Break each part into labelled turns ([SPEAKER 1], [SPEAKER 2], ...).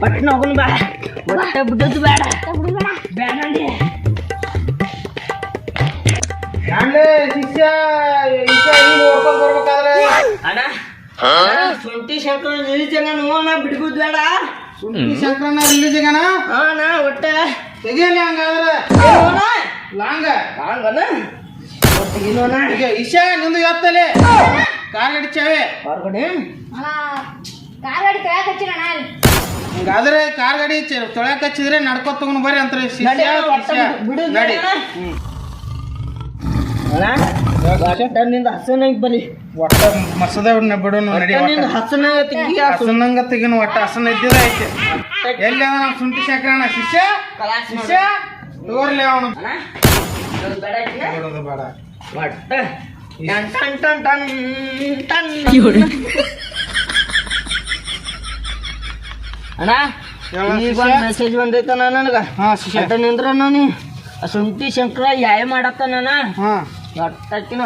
[SPEAKER 1] ಪಟ್ನ ನಗುನ್ ಬೇಡ. ಒಟ್ಟ ಬಿಡೋದು ಬೇಡ. ಬೇಡ ಅಂದಿ.
[SPEAKER 2] ನಾಳೆ ಶಿಷ್ಯ ಓಡ್ಕೊಂಡ್ ಬರ್ಬೇಕಾದ್ರೆ.
[SPEAKER 1] ಅಣ್ಣ ಅಣ್ಣ, ಶುಂಠಿ ಶಂಕರ ನಿಲ್ಜನ ನೋವನ ಬಿಡ್ಬೋದು ಬೇಡ.
[SPEAKER 2] ಸುಂಟಿ ಶಂಕರನ ರಿಲೀಜಿಗನ
[SPEAKER 1] ಹಾ ನಾ ಒಟ್ಟ.
[SPEAKER 2] ತೆಗಿಯಲಿ ಹಂಗಾದ್ರೆ. ಲಾಂಗ.
[SPEAKER 1] ಲಾಂಗನ? ಒಟ್ಟಿಗಿನೋನ
[SPEAKER 2] ಈಗ ಇಶಾ ನಿಂದು ಎತ್ತಲೆ. ಕಾರ್ ಗಡಿ ಚಾವೆ
[SPEAKER 1] ಹೊರಗಡೆ
[SPEAKER 3] ಕಾಲ್ಗಡಿ ತೊಳ್ಯಾಕ ಹಚ್ಚಿನ ನಾನು
[SPEAKER 2] ಹಂಗಾದ್ರೆ ಕಾರ್ ಗಾಡಿ ಚ- ತೊಳ್ಯಾಕ್ ಹಚ್ಚಿದ್ರೆ ನಡ್ಕೊತ ತಗೊಂಡ್ ಬರ್ರಿ ಅಂತಾರೆ ಶಿಷ್ಯ
[SPEAKER 1] ನಡಿ. ಅಣ್ಣ ನಿಂದ ಹಸನಾಗಿ ಬರಿ
[SPEAKER 2] ಒಟ್ಟ ಮಸದ ಬಿಡೋನು ನಡಿ
[SPEAKER 1] ಹಸನೇ ಹಸನ ತೆಗಿ
[SPEAKER 2] ಹಸನಂಗ ತೆಗಿನ ಒಟ್ಟ ಹಸನ ಇದ್ದಿದ್ರೆ ಐತೆ. ಎಲ್ಲಿ ಅದ ನಮ್ಮ ಶುಂಠಿ ಶಂಕರಣ್ಣ ಶಿಷ್ಯ? ಶಿಷ್ಯ? ತಗೋರ್ಲಿ ಅವನು.
[SPEAKER 1] ಅಣ್ಣ ಬೇಡ ಐತಿನ?
[SPEAKER 2] ಬಿಡೋದು ಬೇಡ.
[SPEAKER 1] ಒಟ್ಟ ಟನ್ ಟನ್ ಟನ್ ಟನ್ ಟನ್ ಅಣ್ಣ ಈಗ ಒಂದು ಮೆಸೇಜ್ ಬಂದೈತಣ್ಣ ನನಗೆ.
[SPEAKER 2] ಹಾಂ ಶಿಷ್ಯ.
[SPEAKER 1] ನಿಂದ್ರ ನಾನು ಶುಂಠಿ ಶಂಕರ ಯಾಯ ಮಾಡತ್ತಾನ
[SPEAKER 2] ಹಾಂ.
[SPEAKER 1] ಒಟ್ಟಕ್ಕಿನ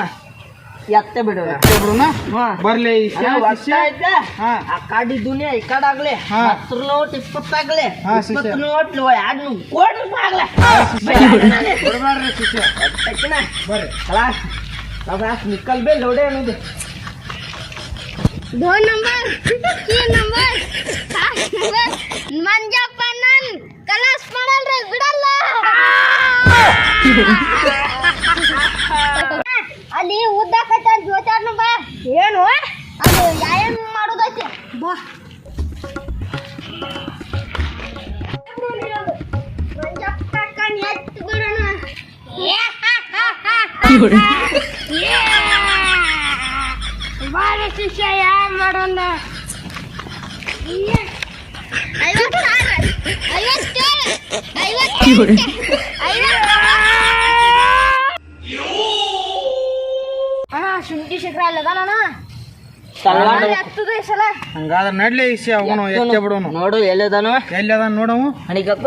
[SPEAKER 1] ಎತ್ತ ಬಿಡು
[SPEAKER 2] ಎತ್ತೆ ಬಿಡುನ ಬರ್ಲಿ
[SPEAKER 1] ಆ ಕಾಡಿ ದುನಿಯಾ ಈ ಕಾಡ್
[SPEAKER 2] ಆಗ್ಲಿ.
[SPEAKER 1] ಹತ್ತು ನೋಟ್ ಇಪ್ಪತ್ತಾಗ್ಲಿ ಇಪ್ಪತ್ತು ನೋಟ್ ಎರಡು ನೂರು ಕೋಟಿ ರೂಪಾಯಿ ಆಗ್ಲಿ. ಬೇ ಲೋಡೆ ಅನ್ನೋದು
[SPEAKER 3] ನಂಬರ್ ಮಂಜಪ್ಪ ನನ್ ಕಲಾಸ್ ಮಾಡಲ್ರಿ, ಬಿಡಲ್ಲ. ಅಲ್ಲಿ ಉದ್ದಾಕತ್ತ ಜೋಚಾರ್ನು ಬಾ. ಏನು? ಅದು ಯಾಯನ್ ಮಾಡೋದೈತಿ. ಬಾ. ಮಂಜಪ್ಪ ಕಣ್ ಎತ್ತು ಬಿಡೋಣ. ಬಾಳ ಶಿಷ್ಯ, ಯಾರು ಮಾಡೋಣ? ಶುಂಠಿ ಶಿಖರ ಅಲ್ಲದಾನ
[SPEAKER 2] ಹಂಗಾದ್ರೆ ನಡ್ಲಿ ಇಸಿ ಅವನು ಎತ್ತೆ ಬಿಡೋನು.
[SPEAKER 1] ನೋಡು ಎಲ್ಲದಾನು.
[SPEAKER 2] ಎಲ್ಲದಾನ ನೋಡವು
[SPEAKER 1] ಹಣಿಕಪ್ಪ.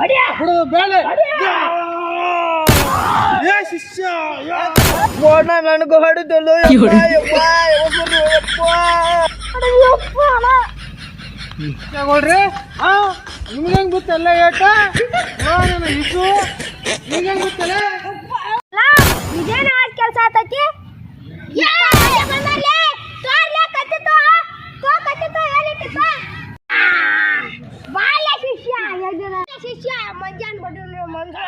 [SPEAKER 2] ಬಿಡು ಬೇಡ ಏ ಶಿಷ್ಯ ಯಾ.
[SPEAKER 1] ಬೋಣ ನನಗೂ ಹೊಡೆದಲು
[SPEAKER 2] ತಗೊಳ್ರಿ ಹಾ ನಿಮ್ಗೆ ಹೆಂಗ್ ಗೊತ್ತಲ್ಲ ಏಟ? ಇಸು ನಿಮ್ಗೆ ಹೆಂಗ್ ಗೊತ್ತಲ್ಲ
[SPEAKER 3] ಇದೇನ ಕೆಲಸ ಆತೈತಿ ಶಿಷ್ಯ ಶಿಷ್ಯ ಮಂಜಾನ್ ಬಡ್ಡು ಮಂಗಳ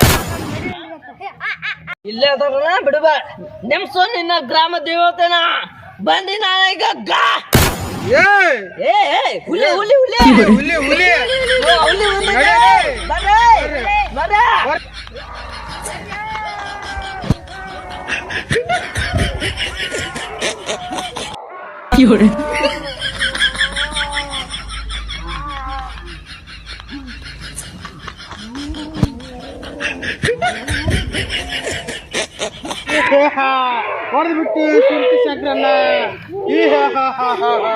[SPEAKER 1] ಇಲ್ಲೇ ಅದಾಗಣ ಬಿಡುವ. ನೆಮ್ಸೋ ನಿನ್ನ ಗ್ರಾಮ ದೇವತೆನ. ಬಂದಿ ನಾನೀಗ ಗಾ.
[SPEAKER 2] ಏ!
[SPEAKER 1] ಏ ಏ, ಹುಲಿ ಹುಲಿ ಹುಲಿ.
[SPEAKER 2] ಹುಲಿ ಹುಲಿ
[SPEAKER 1] ಹುಲಿ.
[SPEAKER 2] ಹುಲಿ.
[SPEAKER 1] ಬರ್ರಿ, ಬರ್ರಿ.
[SPEAKER 2] ಬರ್- ಹೊಡೆದು ಬಿಟ್ಟು ಸುಂಟಿ ಸಕ್ರನ್ನ ಈ ಹಾ ಹಾ ಹಾ ಹಾ ಹಾ